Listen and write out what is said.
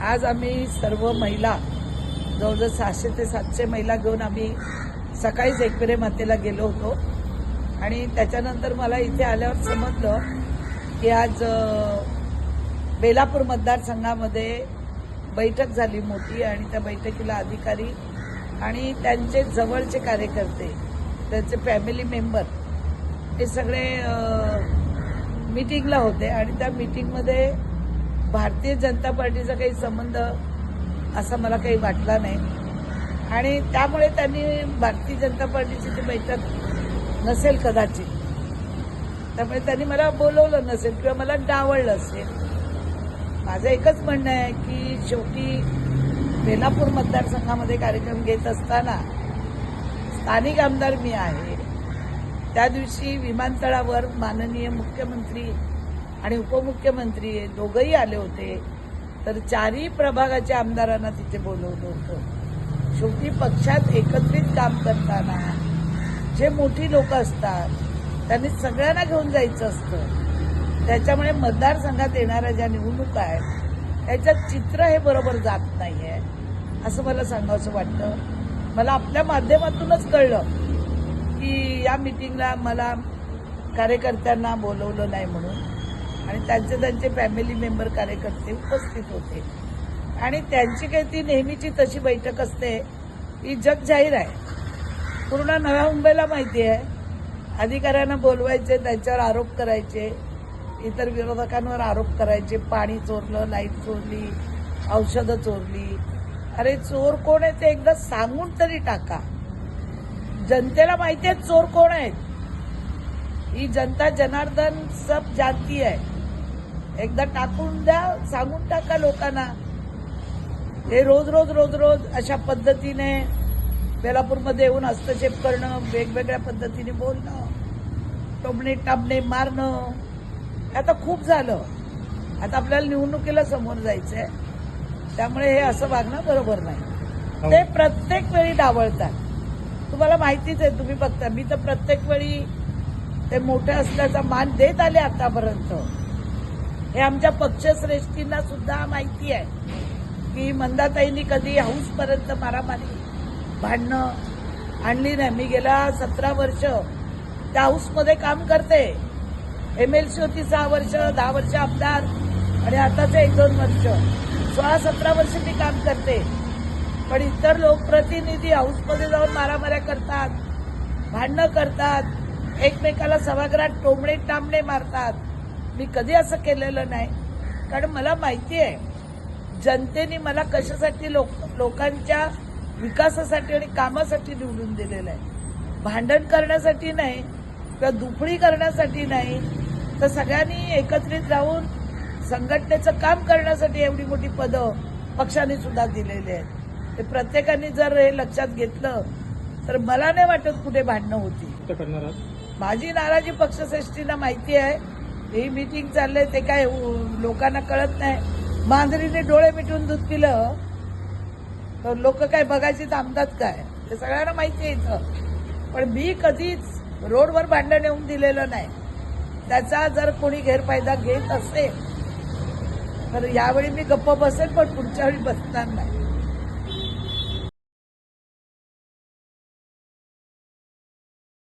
आज आम्ही सर्व महिला जवळजवळ सहाशे ते सातशे महिला घेऊन आम्ही सकाळीच एकविरे मातेला गेलो होतो. आणि त्याच्यानंतर मला इथे आल्यावर समजलं की आज बेलापूर मतदारसंघामध्ये बैठक झाली मोठी आणि त्या बैठकीला अधिकारी आणि त्यांचे जवळचे कार्यकर्ते त्यांचे फॅमिली मेंबर हे सगळे मीटिंगला होते. आणि त्या मीटिंगमध्ये भारतीय जनता पार्टीचा काही संबंध असा मला काही वाटला नाही. आणि त्यामुळे त्यांनी भारतीय जनता पार्टीची ती बैठक नसेल कदाचित त्यामुळे त्यांनी मला बोलवलं नसेल किंवा मला डावळलं असेल. माझं एकच म्हणणं आहे की शेवटी बेलापूर मतदारसंघामध्ये कार्यक्रम घेत असताना स्थानिक आमदार मी आहे. त्या दिवशी विमानतळावर माननीय मुख्यमंत्री आणि उपमुख्यमंत्री दोघंही आले होते. तर चारही प्रभागाच्या आमदारांना तिथे बोलवलं होतं. शेवटी पक्षात एकत्रित काम करताना जे मोठी लोक असतात त्यांनी सगळ्यांना घेऊन जायचं असतं. त्याच्यामुळे मतदारसंघात येणाऱ्या ज्या निवडणुका आहेत त्याच्यात चित्र हे बरोबर जात नाही आहे असं मला सांगावंसं वाटतं. मला आपल्या माध्यमातूनच कळलं की या मिटिंगला मला कार्यकर्त्यांना बोलवलं नाही म्हणून. आणि त्यांचे त्यांचे फॅमिली मेंबर कार्यकर्ते उपस्थित होते. आणि त्यांची काही ती नेहमीची तशी बैठक असते. ही जग जाहीर आहे. पूर्ण नव्या मुंबईला माहिती आहे. अधिकाऱ्यांना बोलवायचे त्यांच्यावर आरोप करायचे. इतर विरोधकांवर आरोप करायचे. पाणी चोरलं लाइट चोरली औषधं चोरली. अरे चोर कोण आहे ते एकदा सांगून तरी टाका. जनतेला माहिती आहे चोर कोण आहेत. ही जनता जनार्दन सब जाती आहे. एकदा टाकून द्या सांगून टाका लोकांना. हे रोज रोज रोज रोज अशा पद्धतीने बेलापूरमध्ये येऊन हस्तक्षेप करणं वेगवेगळ्या पद्धतीने बोलणं टोमणे टामणे मारणं आता खूप झालं. आता आपल्याला निवडणुकीला समोर जायचंय. त्यामुळे हे असं वागणं बरोबर नाही. ते प्रत्येक वेळी डावळतात तुम्हाला माहितीच आहे तुम्ही बघता. मी तर प्रत्येक वेळी ते मोठे असल्याचा मान देत आले आतापर्यंत. हे आमच्या पक्षश्रेष्ठींना सुद्धा माहिती आहे. की मंदाताईंनी कधी हाऊसपर्यंत मारामारी भांडणं आणली नाही. मी गेल्या सतरा वर्ष त्या हाऊसमध्ये काम करते. एम एल सी होती सहा वर्ष दहा वर्ष आमदार आणि आताच एक दोन वर्ष. सोळा सतरा वर्ष मी काम करते. पण इतर लोकप्रतिनिधी हाऊसमध्ये जाऊन मारामाऱ्या करतात भांडणं करतात एकमेकाला सभागृहात टोमणे टांबणे मारतात. मी कधी असं केलेलं नाही. कारण मला माहिती आहे जनतेने मला कशासाठी लोक लोकांच्या विकासासाठी आणि कामासाठी निवडून दिलेलं आहे. भांडण करण्यासाठी नाही किंवा दुफळी करण्यासाठी नाही तर सगळ्यांनी एकत्रित राहून संघटनेचं काम करण्यासाठी एवढी मोठी पदं पक्षाने सुद्धा दिलेली आहेत. ते प्रत्येकाने जर हे लक्षात घेतलं तर मला नाही वाटत कुठे भांडणं होती माझी नाराजी पक्षश्रेष्ठींना माहिती आहे ही मीटिंग चाललंय ते काय लोकांना कळत नाही. मांजरीने डोळे मिटून दूध पिलं तर लोक काय बघायची थांबतात काय? ते सगळ्यांना माहिती आहे इथं. पण मी कधीच रोडवर भांडण येऊन दिलेलं नाही. त्याचा जर कोणी गैरफायदा घेत असेल तर यावेळी मी गप्प बसेल पण पुढच्या वेळी बसणार नाही.